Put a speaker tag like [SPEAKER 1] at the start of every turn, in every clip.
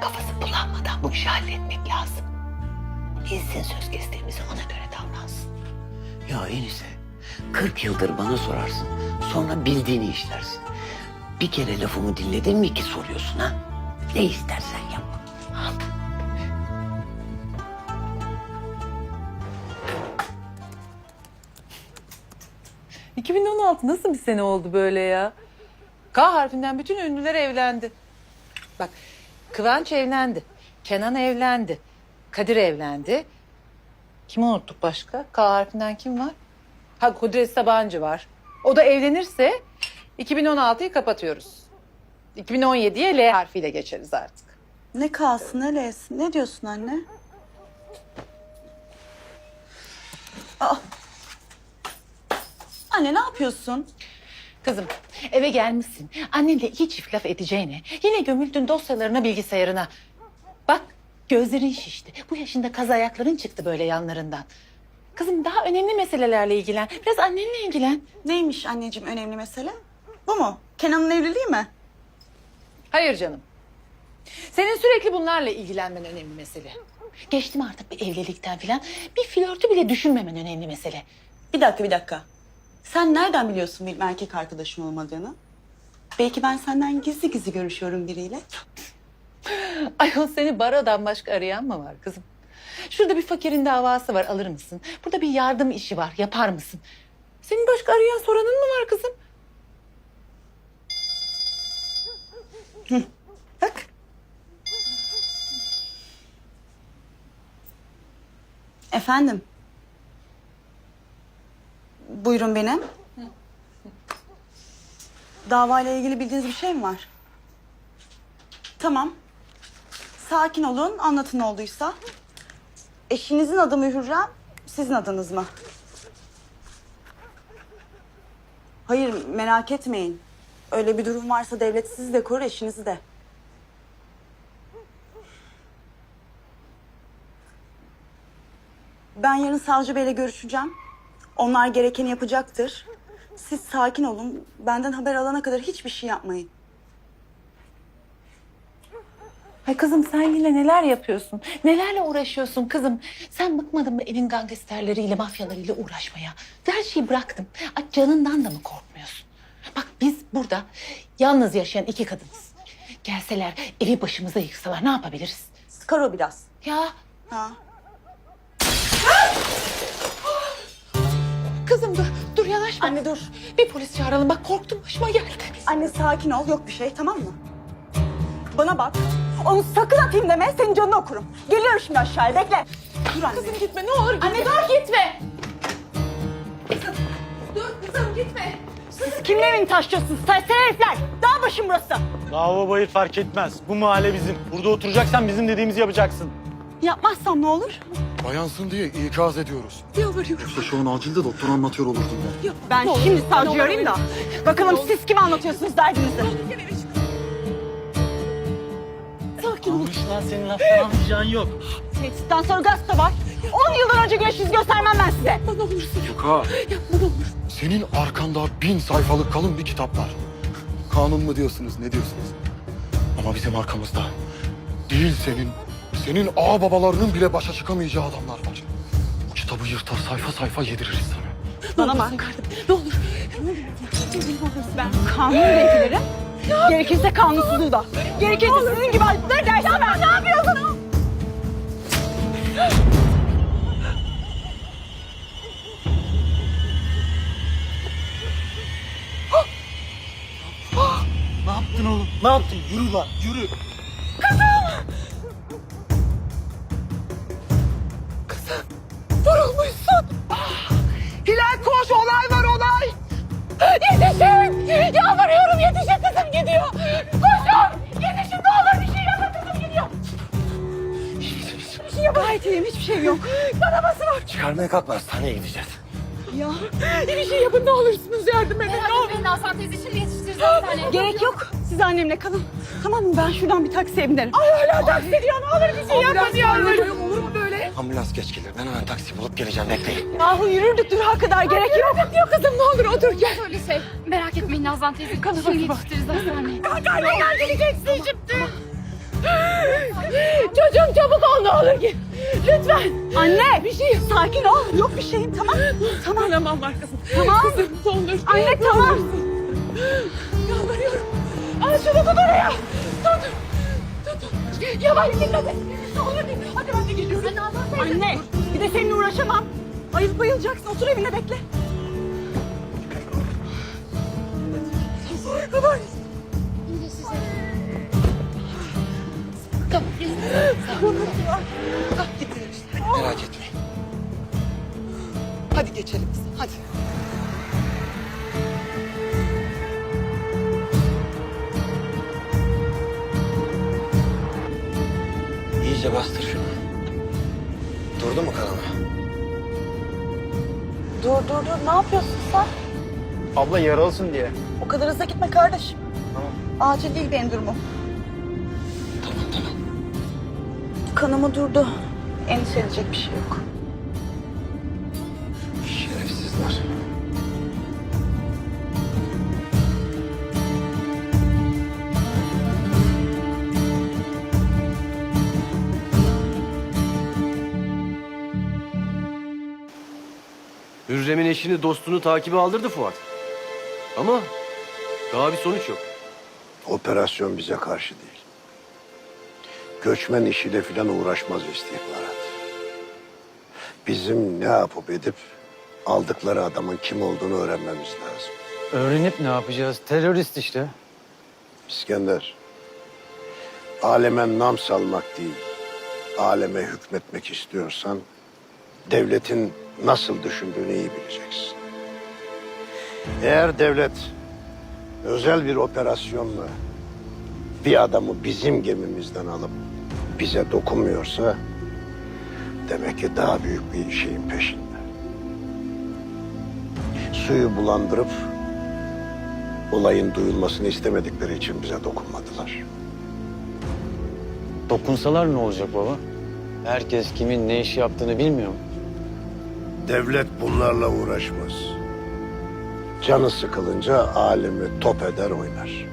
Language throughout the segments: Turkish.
[SPEAKER 1] Kafası bulanmadan bu işi halletmek lazım. Bilsin söz kestiğimizi ona göre davransın.
[SPEAKER 2] Ya Enise, 40 yıldır bana sorarsın. Sonra bildiğini işlersin. Bir kere lafımı dinledin mi ki soruyorsun ha? Ne istersen yap.
[SPEAKER 3] 2016 nasıl bir sene oldu böyle ya? K harfinden bütün ünlüler evlendi. Bak Kıvanç evlendi. Kenan evlendi. Kadir evlendi. Kimi unuttuk başka? K harfinden kim var? Ha Kudret Sabancı var. O da evlenirse 2016'yı kapatıyoruz. 2017'ye L harfiyle geçeriz artık.
[SPEAKER 4] Ne kalsın ne L'si? Ne diyorsun anne? Aa. Anne ne yapıyorsun?
[SPEAKER 3] Kızım eve gelmişsin. Annenle iki çift laf edeceğine. Yine gömüldün dosyalarına bilgisayarına. Bak gözlerin şişti. Bu yaşında kaz ayakların çıktı böyle yanlarından. Kızım daha önemli meselelerle ilgilen. Biraz annenle ilgilen.
[SPEAKER 4] Neymiş anneciğim önemli mesele? Bu mu? Kenan'ın evliliği mi?
[SPEAKER 3] Hayır canım. Senin sürekli bunlarla ilgilenmen önemli mesele. Geçtim artık bir evlilikten falan. Bir flörtü bile düşünmemen önemli mesele.
[SPEAKER 4] Bir dakika bir dakika. Sen nereden biliyorsun benim erkek arkadaşım olmadığını? Belki ben senden gizli gizli görüşüyorum biriyle.
[SPEAKER 3] Ayol seni barodan başka arayan mı var kızım? Şurada bir fakirin davası var alır mısın? Burada bir yardım işi var yapar mısın? Senin başka arayan soranın mı var kızım?
[SPEAKER 4] Bak. Efendim. Buyurun benim. Davayla ilgili bildiğiniz bir şey mi var? Tamam. Sakin olun, anlatın olduysa. Eşinizin adı mı Hürrem, sizin adınız mı? Hayır, merak etmeyin. Öyle bir durum varsa devlet sizi de korur, eşinizi de. Ben yarın savcı beyle görüşeceğim. Onlar gerekeni yapacaktır. Siz sakin olun. Benden haber alana kadar hiçbir şey yapmayın.
[SPEAKER 3] Ay kızım sen yine neler yapıyorsun? Nelerle uğraşıyorsun kızım? Sen bıkmadın mı evin gangsterleriyle, mafyalarıyla uğraşmaya? Her şeyi bıraktım. Ay canından da mı korkmuyorsun? Bak biz burada yalnız yaşayan iki kadınız. Gelseler evi başımıza yıksalar ne yapabiliriz?
[SPEAKER 4] Sıkar o biraz.
[SPEAKER 3] Ya
[SPEAKER 4] Ha.
[SPEAKER 3] Kızım dur, dur yanaşma.
[SPEAKER 4] Anne dur.
[SPEAKER 3] Bir polis çağıralım bak korktum başıma geldi.
[SPEAKER 4] Anne sakin ol. Yok bir şey tamam mı? Bana bak. Onu sakın atayım deme. Senin canını okurum. Geliyorum şimdi aşağıya. Bekle. Dur anne.
[SPEAKER 3] Kızım gitme ne olur gitme.
[SPEAKER 4] Anne dur gitme.
[SPEAKER 3] Dur kızım gitme.
[SPEAKER 4] Siz kimin evini taşıyorsunuz? Serseri herifler. Dağ başım burası.
[SPEAKER 5] Dava bayır fark etmez. Bu mahalle bizim. Burada oturacaksan bizim dediğimizi yapacaksın.
[SPEAKER 4] Yapmazsam ne olur?
[SPEAKER 6] Bayansın diye ikaz ediyoruz.
[SPEAKER 3] Yalvarıyorum.
[SPEAKER 6] Yoksa şu an acilde doktor anlatıyor olurdun ya.
[SPEAKER 4] Ben
[SPEAKER 3] Ne olur,
[SPEAKER 4] şimdi
[SPEAKER 3] ne olur,
[SPEAKER 4] arayayım da. Bakalım siz kime anlatıyorsunuz derdinizi?
[SPEAKER 3] Sakin ol.
[SPEAKER 5] Anlaşılan senin laftan anlayacağın yok.
[SPEAKER 4] Tehditten sonra gaz da var. 10 yıldan önce güneş yüz göstermem ben size.
[SPEAKER 3] Bana olursun
[SPEAKER 6] Yok ha.
[SPEAKER 3] yapma ne olur.
[SPEAKER 6] Senin arkanda bin sayfalık kalın bir kitap var. Kanun mu diyorsunuz ne diyorsunuz? Ama bizim arkamızda değil senin, senin ağ babalarının bile başa çıkamayacağı adamlar var. Bu kitabı yırtar sayfa sayfa yediririz sana.
[SPEAKER 4] Bana bak.
[SPEAKER 3] Ne olur.
[SPEAKER 4] Ben kanun beklerim. Gerekirse kanunsuzluğu da. Gerekirse sizin gibi alpler dersi ver. Ne yapıyorsun?
[SPEAKER 5] Ne yaptın oğlum? Ne yaptın? Yürü lan, yürü.
[SPEAKER 3] Yalvarıyorum yetişin kızım gidiyor. Koşun. Yetişin ne olur bir şey yapın kızım gidiyor. Bir şey yapın.
[SPEAKER 4] Gayet iyiyim hiçbir şey yok.
[SPEAKER 3] Kanaması var.
[SPEAKER 2] Çıkarmaya kalkma hastaneye gideceğiz.
[SPEAKER 4] Ya.
[SPEAKER 3] Bir şey yapın ne olursunuz yardım edin. Ne olur.
[SPEAKER 7] Beni Hasan teyze şimdi yetiştiririz hastaneye.
[SPEAKER 4] Gerek yok. Siz annemle kalın. Tamam mı? Ben şuradan bir taksiye binerim.
[SPEAKER 3] Ay hala taksi ediyor ne olur bir şey yapın yalvarıyorum.
[SPEAKER 2] Ambulans geç gelir. Ben hemen taksi bulup geleceğim. Bekleyin.
[SPEAKER 4] Yahu yürürdük durağa kadar gerek yok.
[SPEAKER 3] Yok kızım ne olur otur gel.
[SPEAKER 7] Öyle şey. Merak etmeyin Nazan teyze. Şimdi yetiştiririz hastaneye.
[SPEAKER 3] Kaybollar geleceksin şimdi. ol ne olur git. Lütfen.
[SPEAKER 4] Anne! Bir şey Sakin ol. Yok bir şeyim tamam. Tamam.
[SPEAKER 3] Tamam arkasın.
[SPEAKER 4] Tamam.
[SPEAKER 3] Kızım ne olur.
[SPEAKER 4] Anne tamam.
[SPEAKER 3] Yalvarıyorum. Al şunu tut oraya. Yavaş dikkat et. Ne olur git. Hadi ben de geliyorum.
[SPEAKER 4] Anne bir de seninle uğraşamam. Ayıp bayılacaksın. Otur evinde bekle.
[SPEAKER 3] Yavaş.
[SPEAKER 6] Merak etmeyin.
[SPEAKER 3] Hadi geçelim kızım. Hadi.
[SPEAKER 6] İyice bastır şunu. Durdu mu kanama?
[SPEAKER 4] Dur dur dur. Ne yapıyorsun sen?
[SPEAKER 5] Abla yaralısın diye.
[SPEAKER 4] O kadar hızlı gitme kardeşim. Tamam. Acil değil benim durumum.
[SPEAKER 6] Tamam tamam.
[SPEAKER 4] Kanımı durdu. Endişe edecek bir şey yok.
[SPEAKER 6] Şerefsizler.
[SPEAKER 8] Hürrem'in eşini dostunu takibe aldırdı Fuat. Ama daha bir sonuç yok.
[SPEAKER 9] Operasyon bize karşı değil. Göçmen işiyle filan uğraşmaz istihbarat. Bizim ne yapıp edip aldıkları adamın kim olduğunu öğrenmemiz lazım.
[SPEAKER 5] Öğrenip ne yapacağız? Terörist işte.
[SPEAKER 9] İskender, aleme nam salmak değil, aleme hükmetmek istiyorsan devletin nasıl düşündüğünü iyi bileceksin. Eğer devlet özel bir operasyonla bir adamı bizim gemimizden alıp bize dokunmuyorsa demek ki daha büyük bir şeyin peşinde. Suyu bulandırıp olayın duyulmasını istemedikleri için bize dokunmadılar.
[SPEAKER 5] Dokunsalar ne olacak baba? Herkes kimin ne iş yaptığını bilmiyor mu?
[SPEAKER 9] Devlet bunlarla uğraşmaz. Canı sıkılınca alemi top eder oynar.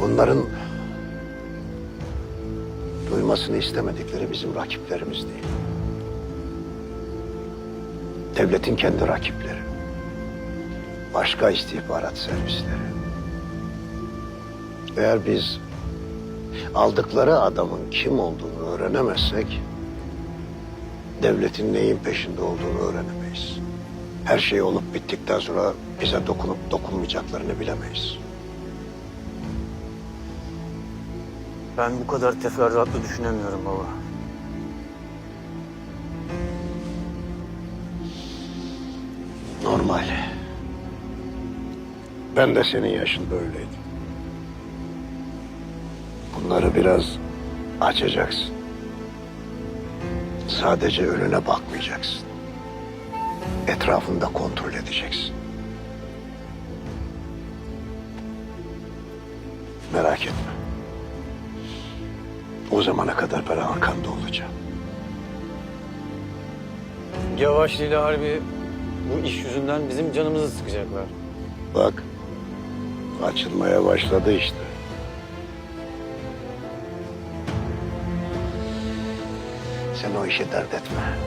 [SPEAKER 9] Bunların duymasını istemedikleri bizim rakiplerimiz değil. Devletin kendi rakipleri. Başka istihbarat servisleri. Eğer biz aldıkları adamın kim olduğunu öğrenemezsek devletin neyin peşinde olduğunu öğrenemeyiz. Her şey olup bittikten sonra bize dokunup dokunmayacaklarını bilemeyiz.
[SPEAKER 5] Ben bu kadar teferruatlı düşünemiyorum baba.
[SPEAKER 9] Normal. Ben de senin yaşında öyleydim. Bunları biraz açacaksın. Sadece önüne bakmayacaksın. Etrafını da kontrol edeceksin. Merak etme. O zamana kadar ben arkanda olacağım.
[SPEAKER 5] Yavaşlı ile Harbi bu iş yüzünden bizim canımızı sıkacaklar.
[SPEAKER 9] Bak, açılmaya başladı işte. Sen o işi dert etme.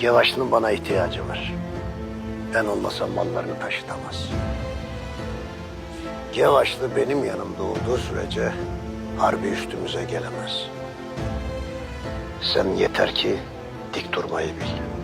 [SPEAKER 9] Yavaşlı'nın bana ihtiyacı var. Ben olmasam mallarını taşıtamaz. Yavaşlı benim yanımda olduğu sürece harbi üstümüze gelemez. Sen yeter ki dik durmayı bil.